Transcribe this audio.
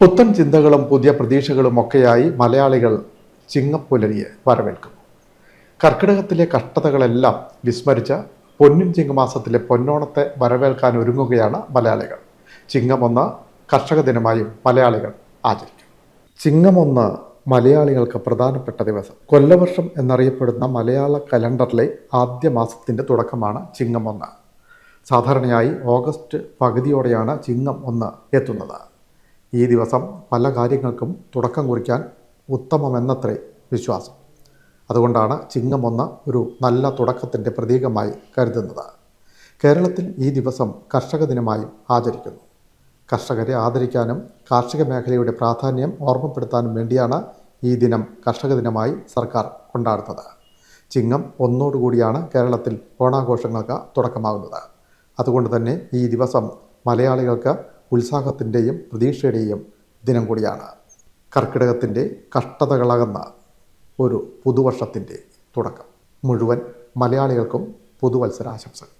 പുത്തൻ ചിന്തകളും പുതിയ പ്രതീക്ഷകളും ഒക്കെയായി മലയാളികൾ ചിങ്ങപ്പുലരിയെ വരവേൽക്കുന്നു കർക്കിടകത്തിലെ കഷ്ടതകളെല്ലാം വിസ്മരിച്ച പൊന്നിൻ ചിങ്ങമാസത്തിലെ പൊന്നോണത്തെ വരവേൽക്കാൻ ഒരുങ്ങുകയാണ് മലയാളികൾ. ചിങ്ങമൊന്ന് കർഷക ദിനമായും മലയാളികൾ ആചരിക്കും. ചിങ്ങമൊന്ന് മലയാളികൾക്ക് പ്രധാനപ്പെട്ട ദിവസം. കൊല്ലവർഷം എന്നറിയപ്പെടുന്ന മലയാള കലണ്ടറിലെ ആദ്യ മാസത്തിന്റെ തുടക്കമാണ് ചിങ്ങമൊന്ന്. സാധാരണയായി ഓഗസ്റ്റ് പകുതിയോടെയാണ് ചിങ്ങം ഒന്ന് എത്തുന്നത്. ഈ ദിവസം പല കാര്യങ്ങൾക്കും തുടക്കം കുറിക്കാൻ ഉത്തമമെന്നത്രേ വിശ്വാസം. അതുകൊണ്ടാണ് ചിങ്ങം ഒന്ന് ഒരു നല്ല തുടക്കത്തിന്റെ പ്രതീകമായി കരുതുന്നത്. കേരളത്തിൽ ഈ ദിവസം കർഷക ദിനമായും ആചരിക്കുന്നു. കർഷകരെ ആദരിക്കാനും കാർഷിക മേഖലയുടെ പ്രാധാന്യം ഓർമ്മപ്പെടുത്താനും വേണ്ടിയാണ് ഈ ദിനം കർഷക ദിനമായി സർക്കാർ കൊണ്ടാടുന്നത്. ചിങ്ങം ഒന്നോടുകൂടിയാണ് കേരളത്തിൽ ഓണാഘോഷങ്ങൾക്ക് തുടക്കമാകുന്നത്. അതുകൊണ്ട് തന്നെ ഈ ദിവസം മലയാളികൾക്ക് ഉത്സാഹത്തിന്റെയും പ്രതീക്ഷയുടെയും ദിനം കൂടിയാണ്. കർക്കിടകത്തിന്റെ കഷ്ടതകളകുന്ന ഒരു പുതുവർഷത്തിന്റെ തുടക്കം. മുഴുവൻ മലയാളികൾക്കും പുതുവത്സരാശംസകൾ.